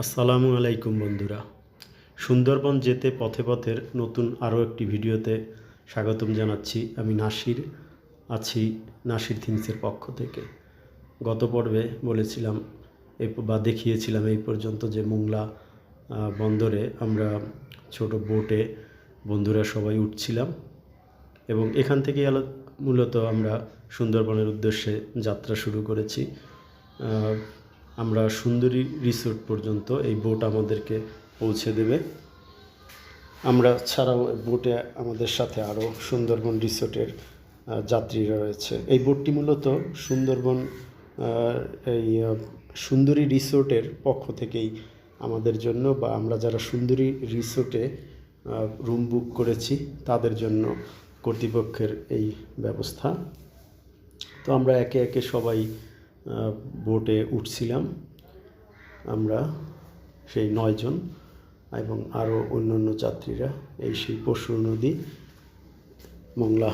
আসসালামু আলাইকুম বন্ধুরা। সুন্দরবন যেতে পথে পথের নতুন আরও একটি ভিডিওতে স্বাগতম জানাচ্ছি। আমি নাসির, আছি নাসির থিংসের পক্ষ থেকে। গত পর্বে বলেছিলাম এই বা দেখিয়েছিলাম এই পর্যন্ত যে মোংলা বন্দরে আমরা ছোট বোটে বন্ধুরা সবাই উঠছিলাম এবং এখান থেকে মূলত আমরা সুন্দরবনের উদ্দেশ্যে যাত্রা শুরু করেছি। আমরা সুন্দরী রিসোর্ট পর্যন্ত এই বোট আমাদেরকে পৌঁছে দেবে। আমরা ছাড়াও বোটে আমাদের সাথে আরও সুন্দরবন রিসোর্টের যাত্রীরা রয়েছে। এই বোটটি মূলত সুন্দরবন এই সুন্দরী রিসোর্টের পক্ষ থেকেই আমাদের জন্য বা আমরা যারা সুন্দরী রিসোর্টে রুম বুক করেছি, তাদের জন্য কর্তৃপক্ষের এই ব্যবস্থা। তো আমরা একে একে সবাই বোটে উঠছিলাম আমরা সেই নয়জন এবং আরও অন্যান্য যাত্রীরা এই সেই পশুর নদী মংলা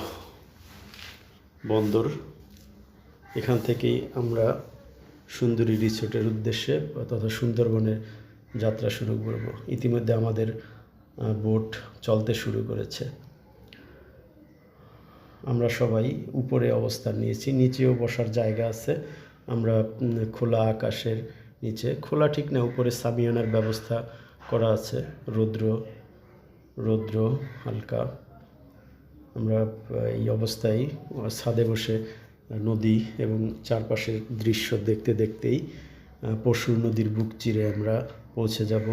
বন্দর। এখান থেকেই আমরা সুন্দরী রিসোর্টের উদ্দেশ্যে তথা সুন্দরবনের যাত্রা শুরু করব। ইতিমধ্যে আমাদের বোট চলতে শুরু করেছে। আমরা সবাই উপরে অবস্থান নিয়েছি, নিচেও বসার জায়গা আছে। আমরা খোলা আকাশের নিচে, খোলা ঠিক না, উপরে সামিয়ানার ব্যবস্থা করা আছে, রৌদ্র রৌদ্র হালকা। আমরা এই অবস্থায়, ছাদে বসে নদী এবং চারপাশের দৃশ্য দেখতে দেখতেই পশুর নদীর বুক চিরে আমরা পৌঁছে যাব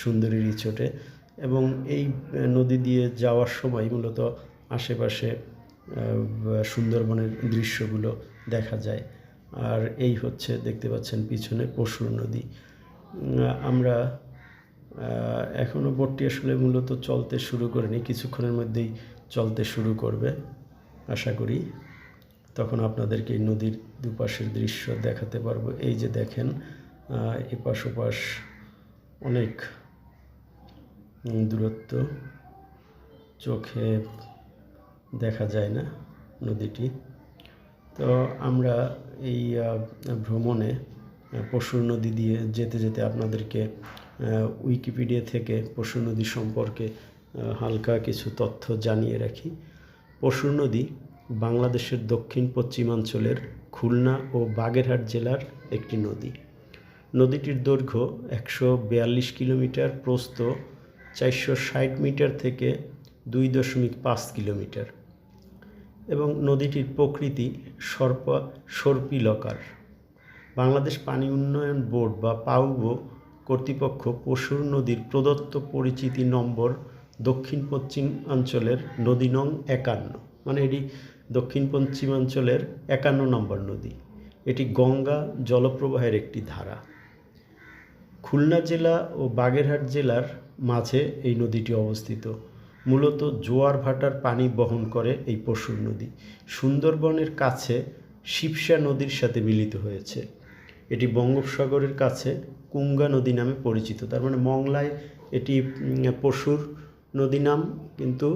সুন্দরী রিচোটে এবং এই নদী দিয়ে যাওয়ার সময় মূলত আশেপাশে সুন্দরবনের দৃশ্যগুলো দেখা যায়। আর এই হচ্ছে দেখতে পাচ্ছেন পিছনে পশুর নদী। আমরা এখনও বোটটি আসলে মূলত চলতে শুরু করেনি, কিছুক্ষণের মধ্যেই চলতে শুরু করবে, আশা করি। তখন আপনাদেরকে এই নদীর দুপাশের দৃশ্য দেখাতে পারব। এই যে দেখেন এপাশ ওপাশ অনেক দূরত্ব, চোখে দেখা যায় না নদীটি। তো আমরা এই ভ্রমণে পশুর নদী দিয়ে যেতে যেতে আপনাদেরকে উইকিপিডিয়া থেকে পশুর নদী সম্পর্কে হালকা কিছু তথ্য জানিয়ে রাখি। পশুর নদী বাংলাদেশের দক্ষিণ পশ্চিমাঞ্চলের খুলনা ও বাগেরহাট জেলার একটি নদী। নদীটির দৈর্ঘ্য একশো বিয়াল্লিশ কিলোমিটার, প্রস্থ চারশো ষাট মিটার থেকে দুই দশমিক পাঁচ কিলোমিটার। এবং নদীটির প্রকৃতি সর্প সর্পিলকার বাংলাদেশ পানি উন্নয়ন বোর্ড বা পাউবো কর্তৃপক্ষ পশুর নদীর প্রদত্ত পরিচিতি নম্বর দক্ষিণ পশ্চিম অঞ্চলের নদী নং একান্ন। মানে এটি দক্ষিণ পশ্চিমাঞ্চলের একান্ন নম্বর নদী। এটি গঙ্গা জলপ্রবাহের একটি ধারা। খুলনা জেলা ও বাগেরহাট জেলার মাঝে এই নদীটি অবস্থিত। মূলত জোয়ার ভাটার পানি বহন করে এই পশুর নদী। সুন্দরবনের কাছে শিবসা নদীর সাথে মিলিত হয়েছে। এটি বঙ্গোপসাগরের কাছে কুঙ্গা নদী নামে পরিচিত। তার মানে মংলায় এটি পশুর নদী নাম, কিন্তু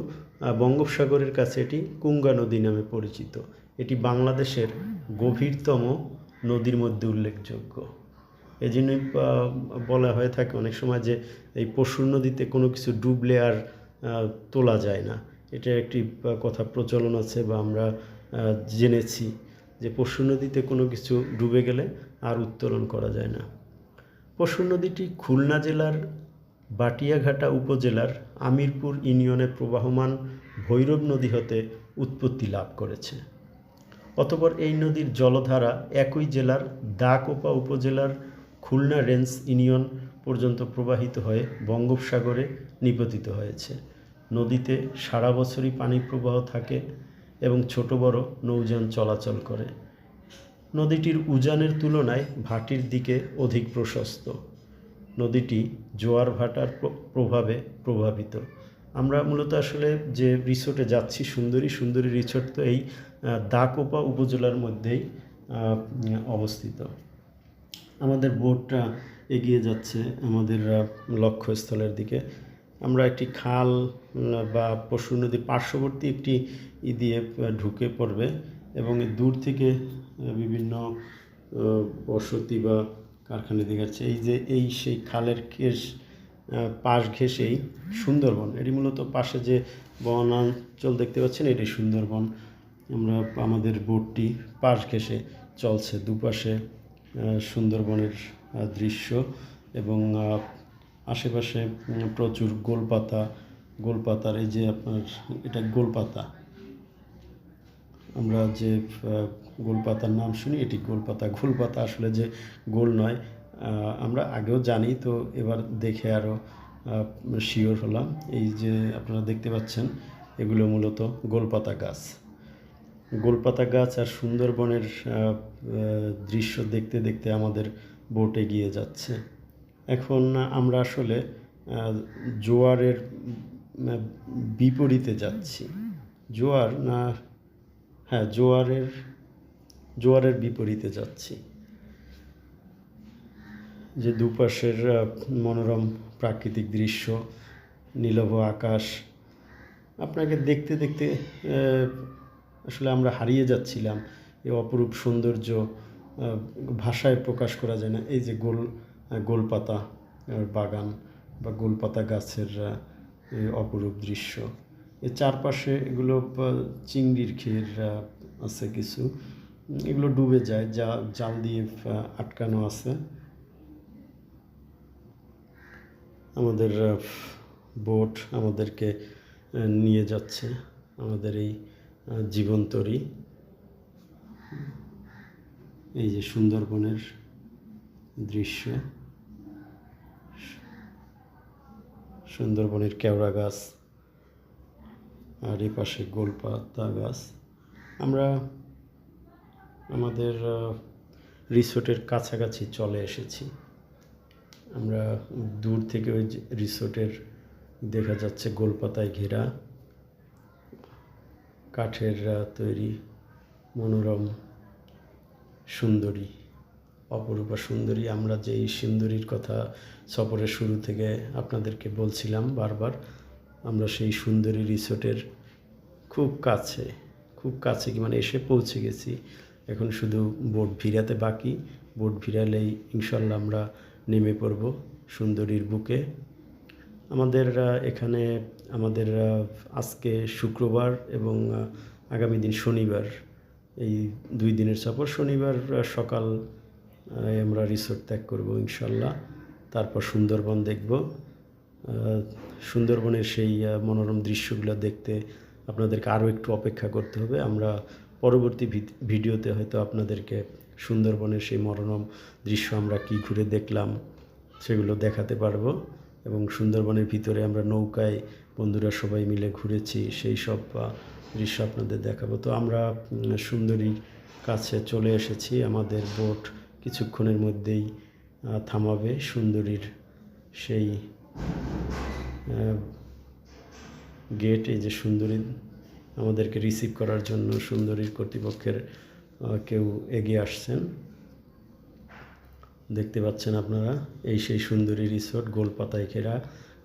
বঙ্গোপসাগরের কাছে এটি কুঙ্গা নদী নামে পরিচিত। এটি বাংলাদেশের গভীরতম নদীর মধ্যে উল্লেখযোগ্য। এই জন্যই বলা হয়ে থাকে অনেক সময় যে এই পশুর নদীতে কোনো কিছু ডুবলে আর তোলা যায় না। এটা একটি কথা প্রচলন আছে বা আমরা জেনেছি যে পশু নদীতে কোনো কিছু ডুবে গেলে আর উত্তোলন করা যায় না। পশু নদীটি খুলনা জেলার বাটিয়াঘাটা উপজেলার আমিরপুর ইউনিয়নে প্রবাহমান ভৈরব নদী হতে উৎপত্তি লাভ করেছে। অতপর এই নদীর জলধারা একই জেলার দাকোপা উপজেলার খুলনা রেঞ্জ ইউনিয়ন পর্যন্ত প্রবাহিত হয়ে বঙ্গোপসাগরে নিপতিত হয়েছে। নদীতে সারা বছরই পানি প্রবাহ থাকে এবং ছোট বড় নৌযান চলাচল করে। নদীটির উজানের তুলনায় ভাটির দিকে অধিক প্রশস্ত। নদীটি জোয়ার ভাটার প্রভাবে প্রভাবিত। আমরা মূলত আসলে যে রিসোর্টে যাচ্ছি, সুন্দরী সুন্দরী রিসোর্ট তো এই দাকোপা উপজেলার মধ্যেই অবস্থিত। আমাদের বোটটা এগিয়ে যাচ্ছে আমাদের লক্ষ্যস্থলের দিকে। আমরা একটি খাল বা পশু নদীর পার্শ্ববর্তী একটি ই দিয়ে ঢুকে পড়বে এবং দূর থেকে বিভিন্ন বসতি বা কারখানা দেখাচ্ছে এই যে, এই সেই খালের ঘেস পাশ ঘেসেই সুন্দরবন। এটি মূলত পাশে যে বনাঞ্চল দেখতে পাচ্ছেন, এটি সুন্দরবন। আমরা, আমাদের বোটটি পাশ ঘেসে চলছে দুপাশে সুন্দরবনের দৃশ্য এবং আশেপাশে প্রচুর গোলপাতা, গোলপাতার এই যে আপনার, এটা গোলপাতা। আমরা যে গোলপাতার নাম শুনি, এটি গোলপাতা। গোলপাতা আসলে যে গোল নয় আমরা আগেও জানি, তো এবার দেখে আরও শিওর হলাম। এই যে আপনারা দেখতে পাচ্ছেন, এগুলো মূলত গোলপাতা গাছ। গোলপাতা গাছ আর সুন্দরবনের দৃশ্য দেখতে দেখতে আমাদের বোটে এগিয়ে যাচ্ছে। এখন আমরা আসলে জোয়ারের বিপরীতে যাচ্ছি। জোয়ার না হ্যাঁ জোয়ারের জোয়ারের বিপরীতে যাচ্ছি। যে দুপাশের মনোরম প্রাকৃতিক দৃশ্য, নীলভ আকাশ, আপনাকে দেখতে দেখতে আসলে আমরা হারিয়ে যাচ্ছিলাম। এই অপরূপ সৌন্দর্য ভাষায় প্রকাশ করা যায় না। এই যে গোল গোলপাতা বাগান বা গোলপাতা গাছের অপরূপ দৃশ্য। এর চারপাশে এগুলো চিংড়ির ক্ষীর আছে কিছু। এগুলো ডুবে যায়, যা, জাল দিয়ে আটকানো আছে। আমাদের বোট আমাদেরকে নিয়ে যাচ্ছে। আমাদের এই জীবনতরী। এই যে সুন্দরবনের দৃশ্য। সুন্দরবনের কেওড়া গাছ আর এই পাশে গোলপাতা গাছ। আমরা আমাদের রিসোর্টের কাছাকাছি চলে এসেছি। আমরা দূর থেকে ওই রিসোর্টের দেখা যাচ্ছে গোলপাতায় ঘেরা, কাঠের তৈরি, মনোরম, সুন্দরী। অপরূপা সুন্দরী, আমরা যে এই সুন্দরীর কথা সফরের শুরু থেকে আপনাদেরকে বলছিলাম বারবার, আমরা সেই সুন্দরী রিসোর্টের খুব কাছে খুব কাছে কি মানে এসে পৌঁছে গেছি। এখন শুধু বোট ভিড়াতে বাকি, বোট ভিড়ালেই ইনশাল্লাহ আমরা নেমে পড়ব সুন্দরীর বুকে। আমাদের এখানে আমাদের আজকে শুক্রবার এবং আগামী দিন শনিবার, এই দুই দিনের সফর। শনিবার সকাল আমরা রিসোর্ট ত্যাগ করব ইনশাল্লাহ। তারপর সুন্দরবন দেখব। সুন্দরবনের সেই মনোরম দৃশ্যগুলো দেখতে আপনাদেরকে আরও একটু অপেক্ষা করতে হবে। আমরা পরবর্তী ভিড- ভিডিওতে হয়তো আপনাদেরকে সুন্দরবনের সেই মনোরম দৃশ্য আমরা কি ঘুরে দেখলাম সেগুলো দেখাতে পারব এবং সুন্দরবনের ভিতরে আমরা নৌকায় বন্ধুরা সবাই মিলে ঘুরেছি সেই সব দৃশ্য আপনাদের দেখাবো। তো আমরা উম, সুন্দরীর কাছে চলে এসেছি আমাদের বোট কিছুক্ষণের মধ্যেই থামাবে সুন্দরীর সেই গেট এই যে সুন্দরী আমাদেরকে রিসিভ করার জন্য সুন্দরীর কর্তৃপক্ষের কেউ এগিয়ে আসছেন। দেখতে পাচ্ছেন আপনারা, এই সেই সুন্দরী রিসোর্ট গোলপাতায় ঘেরা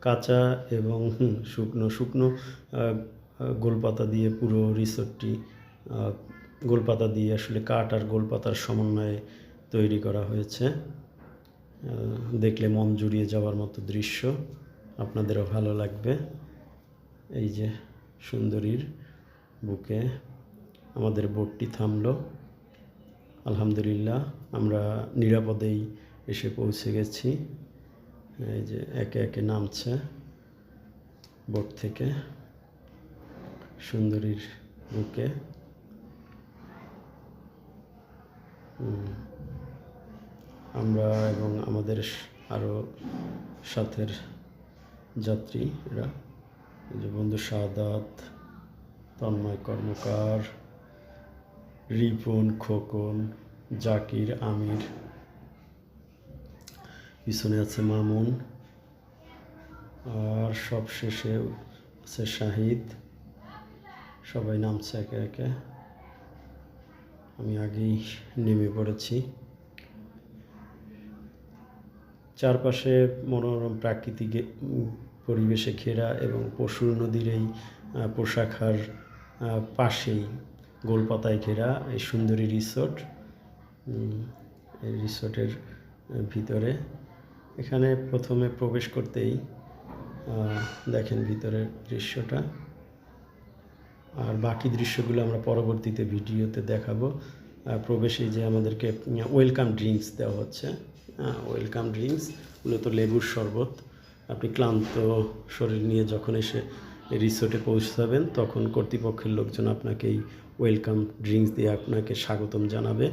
কাঁচা এবং শুকনো শুকনো গোলপাতা দিয়ে পুরো রিসোর্টটি গোলপাতা দিয়ে আসলে কাঠ আর গোলপাতার সমন্বয়ে তৈরি করা হয়েছে। দেখলে মন জুড়িয়ে যাওয়ার মতো দৃশ্য আপনাদেরও ভালো লাগবে। এই যে সুন্দরীর বুকে আমাদের বোটটি থামলো। আলহামদুলিল্লাহ, আমরা নিরাপদেই এসে পৌঁছে গেছি। এই যে একে একে নামছে বোট থেকে সুন্দরীর বুকে। হুম। আমরা এবং আমাদের আরও সাথের যাত্রীরা এই যে বন্ধু সাদাত, তন্ময় কর্মকার, রিপন, খোকন, জাকির, আমির, পিছনে আছে মামুন, আর সব শেষে আছে শাহিদ। সবাই নামছে একে একে। আমি আগেই নেমে পড়েছি। চারপাশে মনোরম প্রাকৃতিক পরিবেশে ঘেরা এবং পশুর নদীর এই পোশাখার পাশেই গোলপাতায় ঘেরা এই সুন্দরী রিসোর্ট এই রিসোর্টের ভিতরে। এখানে প্রথমে প্রবেশ করতেই দেখেন ভিতরের দৃশ্যটা। আর বাকি দৃশ্যগুলো আমরা পরবর্তীতে ভিডিওতে দেখাবো। প্রবেশে যে আমাদেরকে ওয়েলকাম ড্রিঙ্কস দেওয়া হচ্ছে। ওয়েলকাম ড্রিঙ্কস মূলত লেবুর শরবত। আপনি ক্লান্ত শরীর নিয়ে যখন এসে রিসোর্টে পৌঁছাবেন, তখন কর্তৃপক্ষের লোকজন আপনাকে এই ওয়েলকাম ড্রিঙ্কস দিয়ে আপনাকে স্বাগতম জানাবে।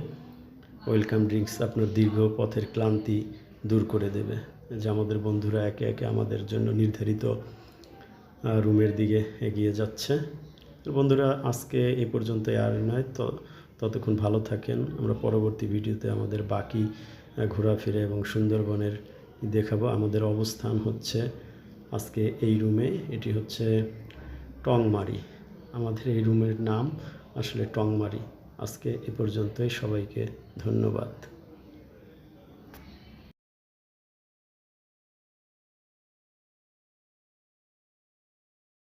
ওয়েলকাম ড্রিঙ্কস আপনার দীর্ঘ পথের ক্লান্তি দূর করে দেবে। যে আমাদের বন্ধুরা একে একে আমাদের জন্য নির্ধারিত রুমের দিকে এগিয়ে যাচ্ছে। বন্ধুরা, আজকে এই পর্যন্ত আর নয়। তো, ততক্ষণ ভালো থাকেন। আমরা পরবর্তী ভিডিওতে আমাদের বাকি ঘোরাফেরা এবং সুন্দরবনের দেখাবো আমাদের অবস্থান হচ্ছে আজকে এই রুমে। এটি হচ্ছে টংমারি। আমাদের এই রুমের নাম আসলে টংমারি। আজকে এ পর্যন্তই। সবাইকে ধন্যবাদ।